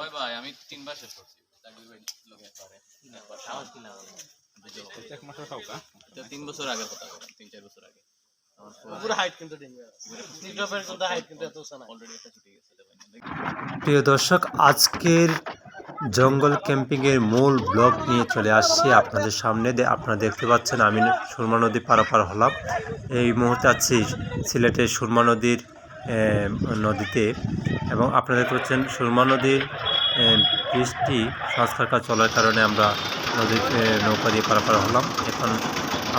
ওই ভাই আমি তিনবার শেষ করছি। তিন বছর আগের কথা তিন চার বছর আগে। প্রিয় দর্শক আজকের জঙ্গল ক্যাম্পিংয়ের মূল ব্লগ নিয়ে চলে আসছি আপনাদের সামনে। আপনারা দেখতে পাচ্ছেন আমি সুরমা নদী পারাপার হলাম। এই মুহূর্তে আছি সিলেটের সুরমা নদীর আহ, নদীতে। এবং আপনারা দেখতে পাচ্ছেন সুরমা নদীর বৃষ্টি সংস্কার কাজ চলার কারণে আমরা নদীর নৌকা দিয়ে পারাপার হলাম। এখন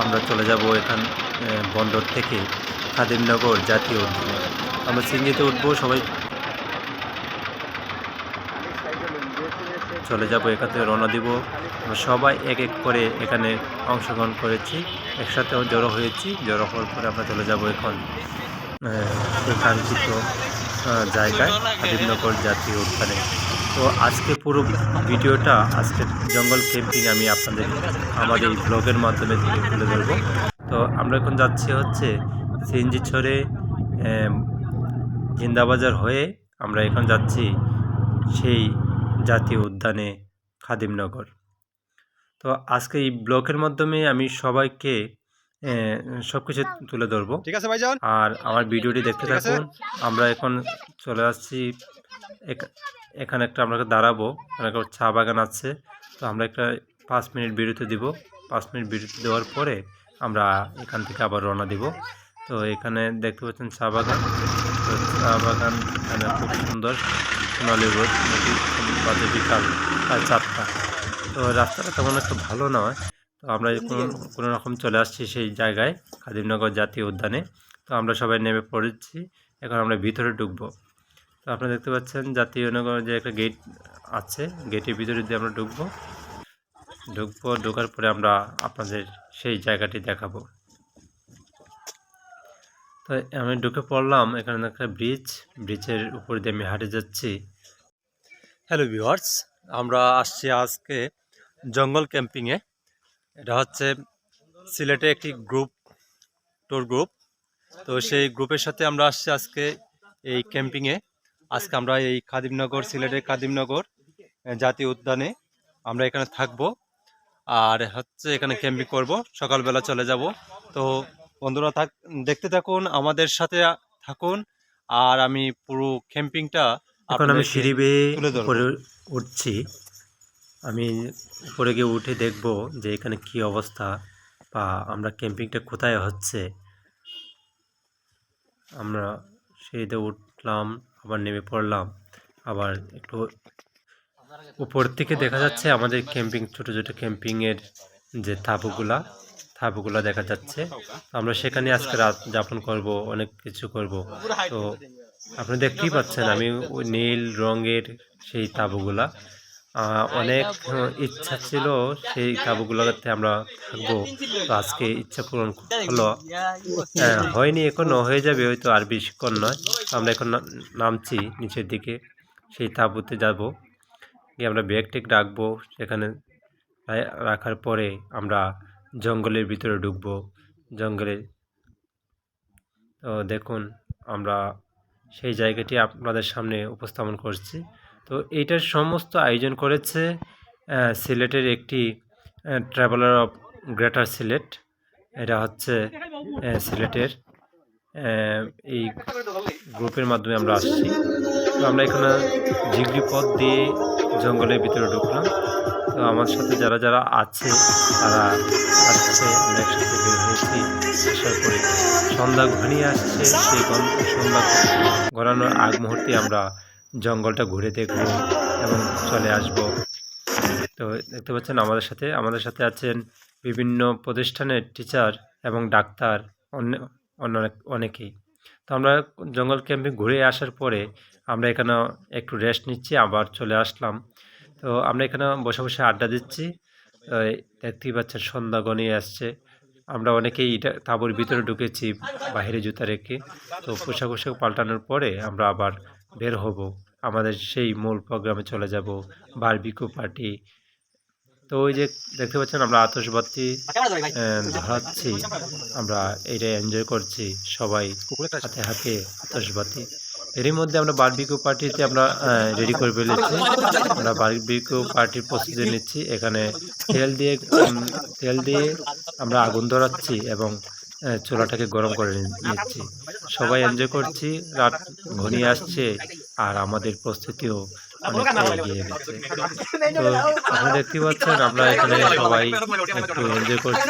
আমরা চলে যাব এখান বন্দর থেকে খাদিমনগর জাতীয় উদ্যানে। আমরা সিঞ্জিতে উঠবো, সবাই চলে যাব এখান থেকে রওনা দিব। আমরা সবাই এক এক করে এখানে অংশগ্রহণ করেছি, একসাথে জড়ো হয়েছি। জড়ো হওয়ার পরে আমরা চলে যাব এখন কাঙ্ক্ষিত জায়গায় আদিমনগর জাতীয় উদ্যানে। তো আজকে পুরো ভিডিওটা আজকে জঙ্গল ক্যাম্পিং আমি আপনাদের আমাদের এই ব্লগের মাধ্যমে তুলে ধরবো। তো আমরা এখন যাচ্ছি হচ্ছে সিএনজি ছড়ে জিন্দাবাজার হয়ে আমরা এখন যাচ্ছি সেই জাতীয় উদ্যানে খাদিমনগর তো আজকে এই ব্লগের মাধ্যমে আমি সবাইকে সব কিছু তুলে ধরবো। ঠিক আছে ভাইজান। আর আমার ভিডিওটি দেখতে। থাকুন। আমরা এখন চলে আসছি। এখ- এখানে একটা আমরা দাঁড়াবো। এখানে একটা চা বাগান আছে। তো আমরা একটা পাঁচ মিনিট বিরতি দিব। পাঁচ মিনিট বিরতি দেওয়ার পরে আমরা এখান থেকে আবার রওনা দিব। তো এখানে দেখতে পাচ্ছেন চা বাগান। তো চা বাগান এখানে খুব সুন্দর। সোনালি রোদ। নদী বাজে বিকাল প্রায় চারটা তো রাস্তাটা তেমন একটা ভালো নয়। তো আমরা কোনো কোনো রকম চলে আসছি সেই জায়গায় খাদিমনগর জাতীয় উদ্যানে। তো আমরা সবাই নেমে পড়েছি এখন আমরা ভিতরে ঢুকবো। তো আপনারা দেখতে পাচ্ছেন জাতীয় নগর যে একটা গেট আছে গেটের ভিতরে দিয়ে আমরা ঢুকবো। ঢুকবো ঢোকার পরে আমরা আপনাদের সেই জায়গাটি দেখাবো। তো আমি ঢুকে পড়লাম এখানে একটা ব্রিজ ব্রিজের উপর দিয়ে আমি হাঁটে যাচ্ছি। হ্যালো ভিউয়ার্স আমরা আসছি আজকে জঙ্গল ক্যাম্পিংয়ে এটা হচ্ছে সিলেটে একটি গ্রুপ ট্যুর গ্রুপ তো সেই গ্রুপের সাথে আমরা আসছি আজকে এই ক্যাম্পিংয়ে আজকে আমরা এই খাদিমনগর সিলেটের খাদিমনগর জাতীয় উদ্যানে আমরা এখানে থাকব। আর হচ্ছে এখানে ক্যাম্পিং করব। সকালবেলা চলে যাব। তো বন্ধুরা থাক দেখতে থাকুন আমাদের সাথে থাকুন। আর আমি পুরো ক্যাম্পিংটা এখন আমি সিঁড়ি বেয়ে উঠছি। আমি উপরে গিয়ে উঠে দেখব যে এখানে কি অবস্থা বা আমরা ক্যাম্পিংটা কোথায় হচ্ছে। আমরা সিঁড়িতে উঠলাম, আবার নেমে পড়লাম। আবার একটু উপর থেকে দেখা যাচ্ছে আমাদের ক্যাম্পিং, ছোট ছোট ক্যাম্পিংয়ের যে থাপুগুলা তাঁবুগুলা দেখা যাচ্ছে। আমরা সেখানে আজকে রাত যাপন করব, অনেক কিছু করব। তো আপনি দেখতেই পাচ্ছেন আমি ওই নীল রঙের সেই তাঁবুগুলা অনেক ইচ্ছা ছিল সেই তাঁবুগুলোতে আমরা থাকব। তো আজকে ইচ্ছা পূরণ হলো। হ্যাঁ, হয়নি এখনও হয়ে যাবে হয়তো আর বেশিক্ষণ নয়। আমরা এখন নামছি নিচের দিকে সেই তাঁবুতে যাব। গিয়ে আমরা ব্যাগ টেক রাখব সেখানে রাখার পরে আমরা জঙ্গলের ভিতরে ঢুকবো। জঙ্গলে তো দেখুন আমরা সেই জায়গাটি আপনাদের সামনে উপস্থাপন করছি। তো এইটার সমস্ত আয়োজন করেছে সিলেটের একটি ট্রাভেলার অফ গ্রেটার সিলেট এটা হচ্ছে সিলেটের এই গ্রুপের মাধ্যমে আমরা আসছি। তো আমরা এখানে জিগরি পথ দিয়ে জঙ্গলের ভিতরে ঢুকলাম। তো আমার সাথে যারা যারা আছে, তারা আসছে, আমরা একসাথে বের হয়েছি। আসার পরে সন্ধ্যা ঘনিয়ে আসছে, সেই সন্ধ্যা গড়ানোর আগ মুহূর্তে আমরা জঙ্গলটা ঘুরে দেখব এবং চলে আসব। তো দেখতে পাচ্ছেন আমাদের সাথে আমাদের সাথে আছেন বিভিন্ন প্রতিষ্ঠানের টিচার এবং ডাক্তার অন্য অন্য অনেকেই। তো আমরা জঙ্গল ক্যাম্পে ঘুরে আসার পরে আমরা এখানে একটু রেস্ট নিচ্ছি, আবার চলে আসলাম। তো আমরা এখানে বসে বসে আড্ডা দিচ্ছি। দেখতেই পাচ্ছেন সন্ধ্যা গনিয়ে আসছে। আমরা অনেকেই এটা তাঁবুর ভিতরে ঢুকেছি বাইরে জুতা রেখে। তো পোশাক পোশাক পাল্টানোর পরে আমরা আবার বের হব। আমাদের সেই মূল প্রোগ্রামে চলে যাব বারবিকু পার্টি তো ওই যে দেখতে পাচ্ছেন আমরা আতসবাতি ধরাচ্ছি আমরা এটা এনজয় করছি, সবাই হাতে হাতে আতসবাতি এরই মধ্যে আমরা বারবিকিউ পার্টিতে আমরা রেডি করে ফেলেছি। আমরা বারবিকিউ পার্টির প্রস্তুতি নিচ্ছি। এখানে তেল দিয়ে তেল দিয়ে আমরা আগুন ধরাচ্ছি এবং চোলাটাকে গরম করে নিচ্ছি। সবাই এনজয় করছি। রাত ঘনিয়ে আসছে। আর আমাদের প্রস্তুতিও অনেকটা এগিয়ে গেছে। তো আপনি দেখতে পাচ্ছেন আমরা এখানে সবাই একটু এনজয় করছি।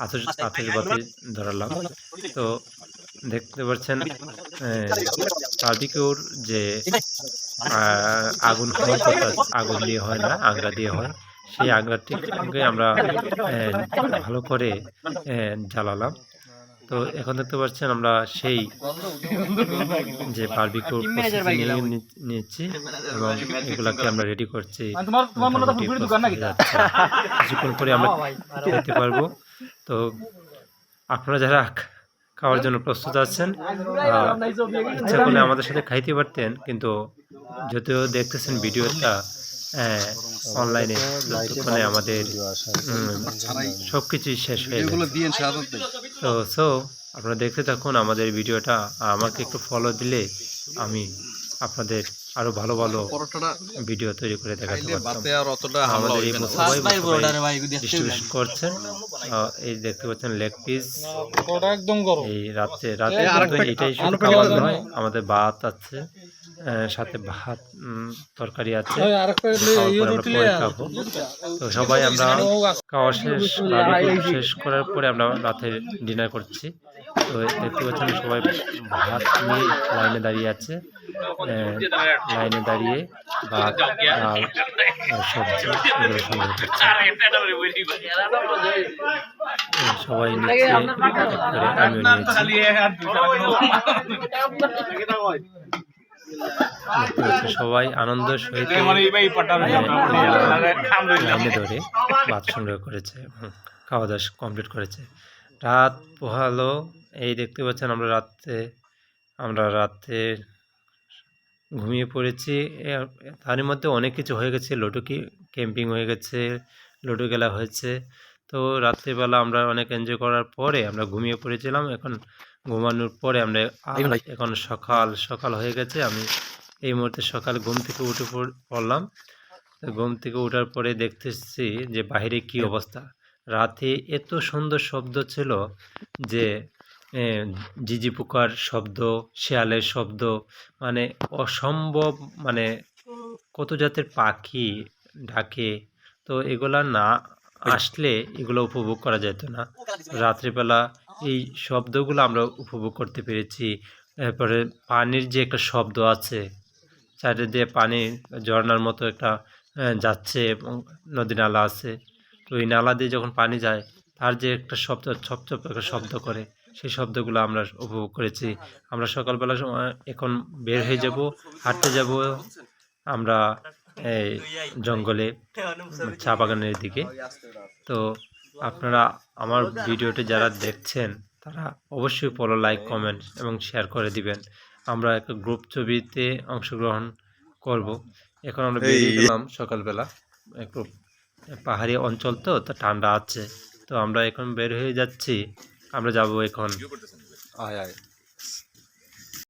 আতস আতসবাতি ধরালাম। তো দেখতে পাচ্ছেন বার্বিকিউর যে আহ, আগুন হওয়ার কথা আগুন দিয়ে হয় না আংরা দিয়ে হয় সেই আংরাটিকে আমরা আহ, ভালো করে আহ, জ্বালালাম। তো এখন দেখতে পাচ্ছেন আমরা সেই যে নি- নিচ্ছি এবং এগুলাকে আমরা রেডি করছি। তোমার তোমার তো মোটামুটি দোকান নাকি? প্রস্তুত যাচ্ছে। কিছুক্ষণ পরে আমরা খেতে পারব। তো আপনারা যারা খাওয়ার জন্য প্রস্তুত আছেন ইচ্ছা করলে আমাদের সাথে খাইতে পারতেন কিন্তু যদিও দেখতেছেন ভিডিওটা অনলাইনে ততক্ষণে আমাদের সব কিছুই শেষ হয়ে তো সো আপনারা দেখতে থাকুন আমাদের ভিডিওটা। আমাকে একটু ফলো দিলে আমি আপনাদের আরও ভালো ভালো ভিডিও তৈরি করে দেখাতে পারতাম। আমাদের এই ডিস্ট্রিবিউশন করছেন। এই দেখতে পাচ্ছেন লেগ পিস একদম এই রাত্রে রাতে এটাই শুধু নয়। আমাদের ভাত আছে। সাথে ভাত উম, তরকারি আছে। তো সবাই আমরা খাওয়া শেষ শেষ করার পরে আমরা রাতে ডিনার করছি। তো দেখতে পাচ্ছেন সবাই ভাত নিয়ে লাইনে দাঁড়িয়ে আছে। আহ, লাইনে দাঁড়িয়ে ভাত ডাল সবজি এগুলো সংগ্রহ করছে সবাই নিচ্ছে আমিও নিয়েছি। সবাই আনন্দ সহিত লাইনে ধরে ভাত সংগ্রহ করেছে খাওয়া দাওয়া কমপ্লিট করেছে। রাত পোহালো এই দেখতে পাচ্ছেন আমরা রাতে আমরা রাতে ঘুমিয়ে পড়েছি। তারই মধ্যে অনেক কিছু হয়ে গেছে লুডো কি ক্যাম্পিং হয়ে গেছে লুডো খেলা হয়েছে। তো রাত্রিবেলা আমরা অনেক এনজয় করার পরে আমরা ঘুমিয়ে পড়েছিলাম। এখন ঘুমানোর পরে আমরা এখন সকাল সকাল হয়ে গেছে আমি এই মুহূর্তে সকাল ঘুম থেকে উঠে পড়লাম। ঘুম থেকে ওঠার পরে দেখতেছি যে বাইরে কি অবস্থা। রাতে এত সুন্দর শব্দ ছিল যে ঝিঝি পোকার শব্দ শেয়ালের শব্দ মানে অসম্ভব মানে কত জাতের পাখি ডাকে। তো এগুলা না আসলে এগুলো উপভোগ করা যেত না। রাত্রিবেলা এই শব্দগুলো আমরা উপভোগ করতে পেরেছি। এরপরে পানির যে একটা শব্দ আছে সাইডে দিয়ে পানি ঝর্ণার মতো একটা যাচ্ছে এবং নদী নালা আছে। তো ওই নালা দিয়ে যখন পানি যায়, তার যে একটা শব্দ ছপ ছপ একটা শব্দ করে, সেই শব্দগুলো আমরা উপভোগ করেছি। আমরা সকালবেলা এখন বের হয়ে যাব, হাঁটতে যাব। আমরা এই জঙ্গলে, চা বাগানের দিকে। তো আপনারা আমার ভিডিওটি যারা দেখছেন তারা অবশ্যই ফলো লাইক কমেন্ট এবং শেয়ার করে দিবেন। আমরা একটা গ্রুপ ছবিতে অংশগ্রহণ করব। এখন আমরা বেরিয়ে গেলাম সকালবেলা। একটু পাহাড়ি অঞ্চল তো তা ঠান্ডা আছে। তো আমরা এখন বের হয়ে যাচ্ছি। আমরা যাব এখন। আয় আয়।